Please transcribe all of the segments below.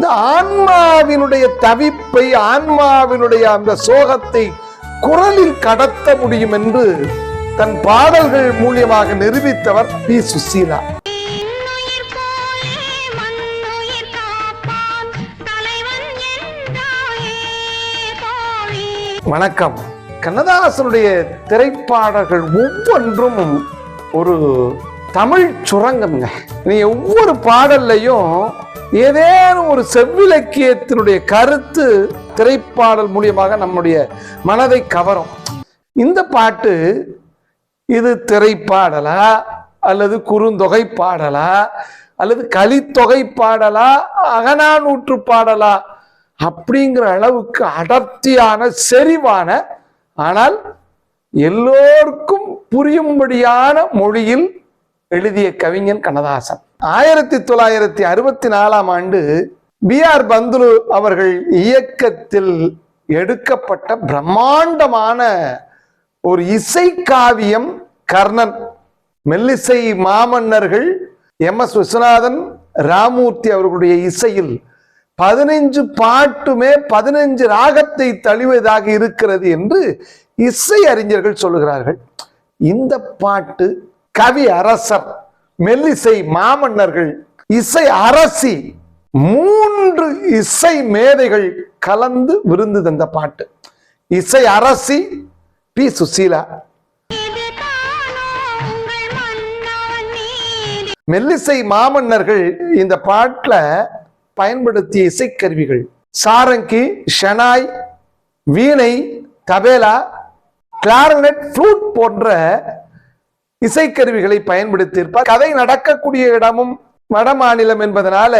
இந்த ஆன்மாவினுடைய தவிப்பை ஆன்மாவினுடைய அந்த சோகத்தை குரலில் கடத்த முடியும் என்று தன் பாடல்கள் மூலியமாக நிரூபித்தவர் பி. சுசீலா. வணக்கம். கண்ணதாசனுடைய திரைப்பாடல்கள் ஒவ்வொன்றும் ஒரு தமிழ் சுரங்கம்ங்க. நீ ஒவ்வொரு பாடல்லையும் ஏதேனும் ஒரு செவ்விலக்கியத்தினுடைய கருத்து திரைப்பாடல் மூலியமாக நம்முடைய மனதை கவரும். இந்த பாட்டு இது திரைப்பாடலா அல்லது குறுந்தொகை பாடலா அல்லது கலித்தொகை பாடலா அகநானூற்று பாடலா அப்படிங்கிற அளவுக்கு அடர்த்தியான செறிவான ஆனால் எல்லோருக்கும் புரியும்படியான மொழியில் எழுதிய கவிஞன் கண்ணதாசன். ஆயிரத்தி தொள்ளாயிரத்தி அறுபத்தி நாலாம் ஆண்டு பி ஆர் பந்துலு அவர்கள் இயக்கத்தில் எடுக்கப்பட்ட பிரம்மாண்டமான ஒரு இசை காவியம் கர்ணன். மெல்லிசை மாமன்னர்கள் எம் எஸ் விஸ்வநாதன் ராமூர்த்தி அவர்களுடைய இசையில் பதினைஞ்சு பாட்டுமே பதினைஞ்சு ராகத்தை தழுவதாக இருக்கிறது என்று இசை அறிஞர்கள் சொல்லுகிறார்கள். இந்த பாட்டு கவி அரசர் மெல்லிசை மாமன்னர்கள் இசை அரசி மூன்று இசை மேதைகள் கலந்து விருந்து தந்த பாட்டு. இசை அரசி பி. சுசீலா. மெல்லிசை மாமன்னர்கள் இந்த பாட்டில் பயன்படுத்திய இசைக்கருவிகள். சாரங்கி ஷனாய் வீணை தபேலா கிளாரனட் ஃப்ளூட் போன்ற இசைக்கருவிகளை பயன்படுத்தியிருப்பார். கதை நடக்கக்கூடிய இடமும் வட மாநிலம் என்பதனால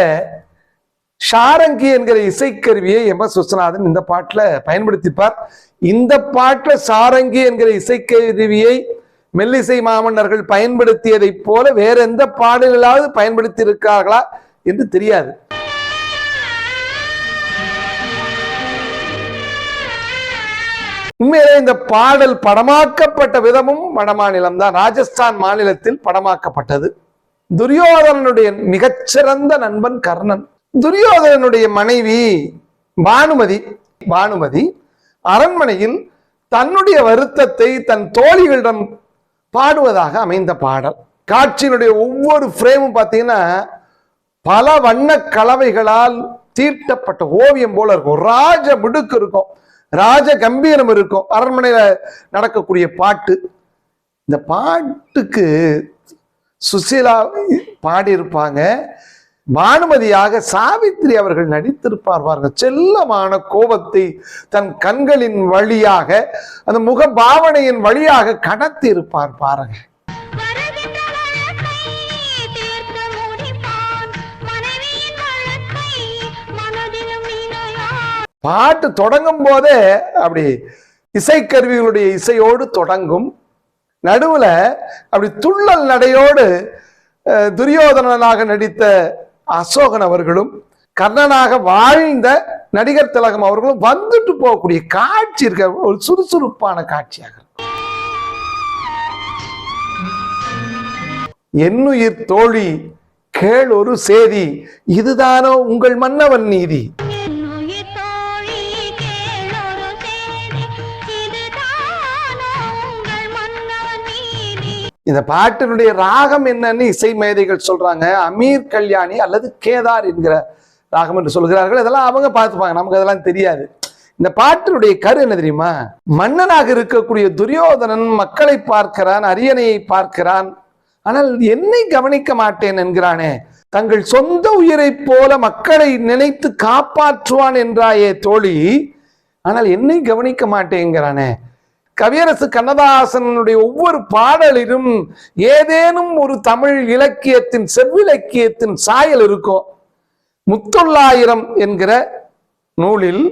ஷாரங்கி என்கிற இசைக்கருவியை எம் எஸ் விஸ்வநாதன் இந்த பாட்டில் பயன்படுத்திப்பார் இந்த பாட்டில் சாரங்கி என்கிற இசைக்கருவியை மெல்லிசை மாமன்னர்கள் பயன்படுத்தியதைப் போல வேற எந்த பாடலாவது பயன்படுத்தி இருக்கார்களா என்று தெரியாது. உண்மையிலே இந்த பாடல் படமாக்கப்பட்ட விதமும் வடமாநிலம் தான். ராஜஸ்தான் மாநிலத்தில் படமாக்கப்பட்டது. துரியோதனனுடைய மிகச்சிறந்த நண்பன் கர்ணன். துரியோதனனுடைய மனைவி பானுமதி. பானுமதி அரண்மனையில் தன்னுடைய வருத்தத்தை தன் தோழிகளிடம் பாடுவதாக அமைந்த பாடல். காட்சியினுடைய ஒவ்வொரு ஃப்ரேமும் பார்த்தீங்கன்னா பல வண்ண கலவைகளால் தீட்டப்பட்ட ஓவியம் போல இருக்கும். ராஜ மிடுக்கு இருக்கும். ராஜ கம்பீரம் இருக்கும். அரண்மனையில நடக்கக்கூடிய பாட்டு. இந்த பாட்டுக்கு சுசீலா பாடியிருப்பாங்க. பானுமதியாக சாவித்திரி அவர்கள் நடித்திருப்பார் பாருங்க. செல்லமான கோபத்தை தன் கண்களின் வழியாக அந்த முக பாவனையின் வழியாக கடத்தி இருப்பார் பாருங்க. பாட்டு தொடங்கும் போதே அப்படி இசைக்கருவிகளுடைய இசையோடு தொடங்கும். நடுவுல அப்படி துள்ளல் நடையோடு துரியோதனனாக நடித்த அசோகன் அவர்களும் கர்ணனாக வாழ்ந்த நடிகர் திலகம் அவர்களும் வந்துட்டு போகக்கூடிய காட்சி இருக்க ஒரு சுறுசுறுப்பான காட்சியாக என்னுயிர் தோழி கேள் ஒரு சேதி இதுதானோ உங்கள் மன்னவன் நீதி. இந்த பாட்டினுடைய ராகம் என்னன்னு இசை மேதைகள் சொல்றாங்க. அமீர் கல்யாணி அல்லது கேதார் என்கிற ராகம் என்று சொல்கிறார்கள். இதெல்லாம் அவங்க பார்த்துப்பாங்க. நமக்கு அதெல்லாம் தெரியாது. இந்த பாட்டினுடைய கரு என்ன தெரியுமா? மன்னனாக இருக்கக்கூடிய துரியோதனன் மக்களை பார்க்கிறான் அரியணையை பார்க்கிறான். ஆனால் என்னை கவனிக்க மாட்டேன் என்கிறானே. தங்கள் சொந்த உயிரைப் போல மக்களை நினைத்து காப்பாற்றுவான் என்றாயே தோழி. ஆனால் என்னை கவனிக்க மாட்டேங்கிறானே. கவியரசு கண்ணதாசனுடைய ஒவ்வொரு பாடலிலும் ஏதேனும் ஒரு தமிழ் இலக்கியத்தின் செவ்விலக்கியத்தின் சாயல் இருக்கும் முத்தொள்ளாயிரம் என்கிற நூலில்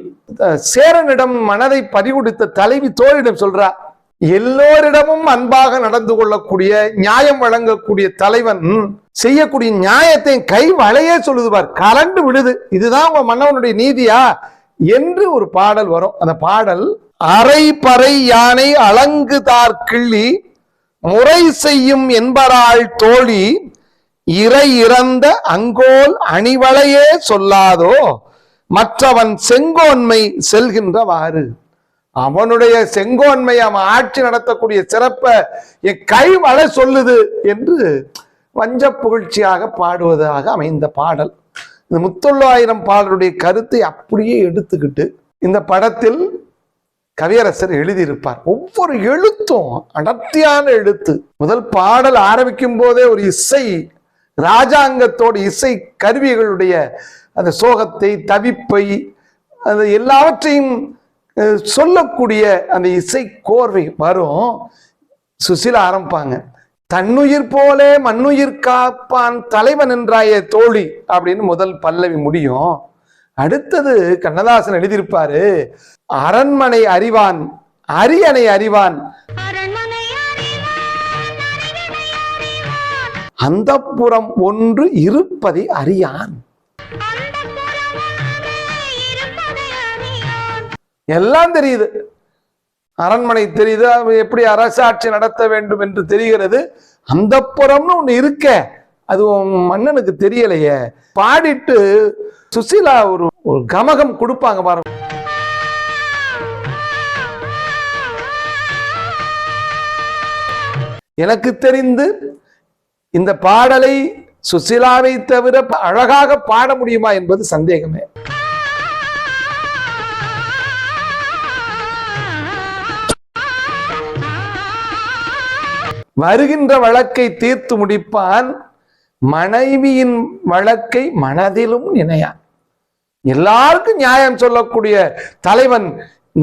சேரனிடம் மனதை பறிகொடுத்த தலைவி தோழிடம் சொல்றா எல்லோரிடமும் அன்பாக நடந்து கொள்ளக்கூடிய நியாயம் வழங்கக்கூடிய தலைவன் செய்யக்கூடிய நியாயத்தை கை வளையே சொல்லுதுவார் கலண்டு விடுது இதுதான் உங்க மன்னவனுடைய நீதியா? என்று ஒரு பாடல் வரும். அந்த பாடல் அரை பறை யானை அலங்குதார் கிள்ளி முறை செய்யும் என்பதால் தோழி இறை இறந்த அங்கோல் அணிவளையே சொல்லாதோ மற்றவன் செங்கோன்மை செல்கின்றவாறு. அவனுடைய செங்கோன்மை அவன் ஆட்சி நடத்தக்கூடிய சிறப்பை என் கை வள சொல்லுது என்று வஞ்ச புகழ்ச்சியாக பாடுவதாக அமைந்த பாடல். இந்த முத்தொள்ளாயிரம் பாடலுடைய கருத்தை அப்படியே எடுத்துக்கிட்டு இந்த படத்தில் கவியரசர் எழுதியிருப்பார். ஒவ்வொரு எழுத்தும் அடர்த்தியான எழுத்து. முதல் பாடல் ஆரம்பிக்கும் போதே ஒரு இசை ராஜாங்கத்தோடு இசை கருவிகளுடைய அந்த சோகத்தை தவிப்பை அந்த எல்லாவற்றையும் சொல்லக்கூடிய அந்த இசை கோர்வை வரும். சுசிலா ஆரம்பிப்பாங்க. தன்னுயிர் போலே மண்ணுயிர் காப்பான் தலைவன் என்றாய தோழி அப்படின்னு முதல் பல்லவி முடியும். அடுத்தது கண்ணதாசன் எழுதியிருப்பாரு அரண்மனை அறிவான் அரியணை அறிவான். அறிவான் அந்தப்புறம் ஒன்று இருப்பதை அறியான். எல்லாம் தெரியுது. அரண்மனை தெரியுது. எப்படி அரசாட்சி நடத்த வேண்டும் என்று தெரிகிறது. அந்த புறம்னு ஒண்ணு இருக்க. அது உன் மன்னனுக்கு தெரியலையே. பாடிட்டு சுசீலா ஒரு ஒரு கமகம் கொடுப்பாங்க பாருங்க எனக்கு தெரிந்து இந்த பாடலை சுசிலாவை தவிர அழகாக பாட முடியுமா என்பது சந்தேகமே. வருகின்ற வழக்கை தீர்த்து முடிப்பான் மனைவியின் வழக்கை மனதிலும் நினையான் எல்லாருக்கும் நியாயம் சொல்லக்கூடிய தலைவன்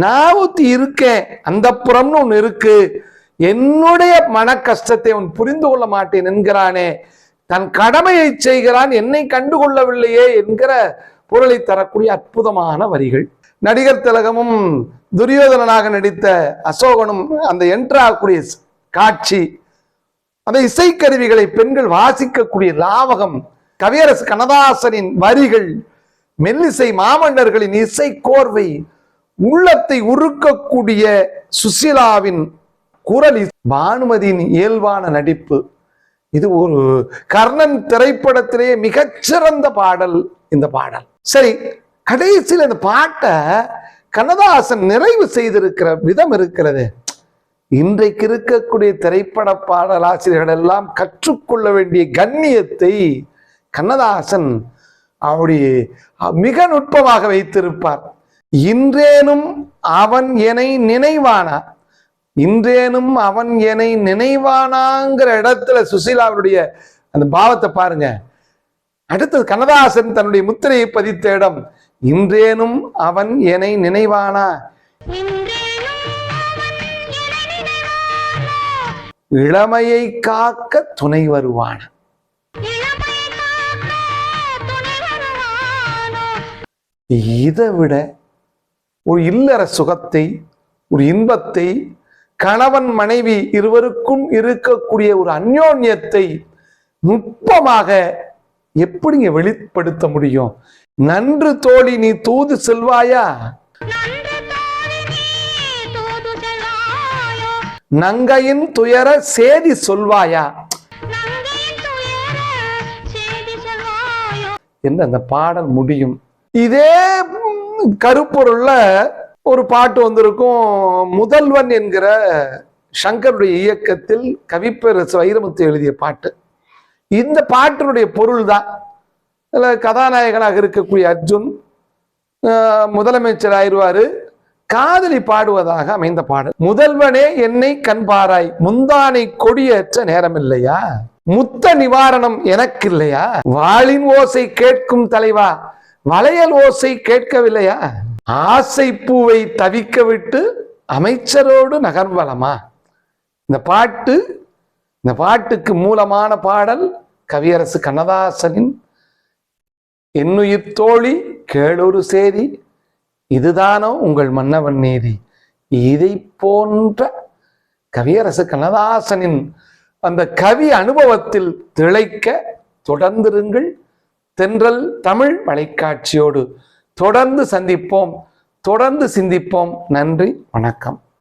நான் ஒத்தி இருக்கேன் அந்த புறம்னு ஒன்று இருக்கு. என்னுடைய மன கஷ்டத்தை அவன் புரிந்து கொள்ள மாட்டேன் என்கிறானே. தன் கடமையை செய்கிறான் என்னை கண்டுகொள்ளவில்லையே என்கிற பொருளை தரக்கூடிய அற்புதமான வரிகள். நடிகர் திலகமும் துரியோதனனாக நடித்த அசோகனும் அந்த என்ட்ராகக்கூடிய காட்சி அந்த இசைக்கருவிகளை பெண்கள் வாசிக்கக்கூடிய லாவகம் கவியரசு கண்ணதாசனின் வரிகள் மெல்லிசை மாமன்னர்களின் இசை கோர்வை உள்ளத்தை உருக்கக்கூடிய சுசிலாவின் குரல் பானுமதியின் இயல்பான நடிப்பு. இது ஒரு கர்ணன் திரைப்படத்திலேயே மிகச்சிறந்த பாடல் இந்த பாடல். சரி கடைசியில் இந்த பாட்டை கண்ணதாசன் நிறைவு செய்திருக்கிற விதம் இருக்கிறது. இன்றைக்கு இருக்கக்கூடிய திரைப்பட பாடலாசிரியர்கள் எல்லாம் கற்றுக்கொள்ள வேண்டிய கண்ணியத்தை கண்ணதாசன் அவருடைய மிக நுட்பமாக வைத்திருப்பார். இன்றேனும் அவன் என்னை நினைவானா? இன்றேனும் அவன் என்னை நினைவானாங்கிற இடத்துல சுசீலாவுடைய அந்த பாவத்தை பாருங்க. அடுத்தது கண்ணதாசன் தன்னுடைய முத்திரையை பதித்த இடம் இன்றேனும் அவன் என்னை நினைவானா? இளமையை காக்க துணை வருவான். இதை விட ஒரு இல்லற சுகத்தை ஒரு இன்பத்தை கணவன் மனைவி இருவருக்கும் இருக்கக்கூடிய ஒரு அந்யோன்யத்தை நுட்பமாக எப்படிங்க வெளிப்படுத்த முடியும்? நன்று தோழி நீ தூது செல்வாயா? நங்கையின் துயர சேதி சொல்வாயா? என்று அந்த பாடல் முடியும்? இதே கருப்பொருள்ல ஒரு பாட்டு வந்திருக்கும். முதல்வன் என்கிற சங்கருடைய இயக்கத்தில் கவிப்பேரசு வைரமுத்து எழுதிய பாட்டு. இந்த பாட்டினுடைய பொருள் தான் கதாநாயகனாக இருக்கக்கூடிய அர்ஜுன் முதலமைச்சர் ஆயிடுவாரு. காதலி பாடுவதாக அமைந்த பாடல். முதல்வனே என்னை கண்பாராய் முந்தானை கொடியேற்ற நேரம் இல்லையா முத்த நிவாரணம் எனக்கு இல்லையா வாளின் ஓசை கேட்கும் தலைவா வளையல் ஓசை கேட்கவில்லையா? ஆசை பூவை தவிக்க விட்டு அமைச்சரோடு நகர்வலமா? இந்த பாட்டு இந்த பாட்டுக்கு மூலமான பாடல் கவியரசு கண்ணதாசனின் என்னுயிர் தோழி கேளொரு சேதி இதுதானோ உங்கள் மன்னவன் நீதி. இதை போன்ற கவியரசு கண்ணதாசனின் அந்த கவி அனுபவத்தில் திளைக்க தொடர்ந்திருங்கள். தென்றல் தமிழ் மலைக்காட்சியோடு தொடர்ந்து சந்திப்போம். தொடர்ந்து சிந்திப்போம். நன்றி. வணக்கம்.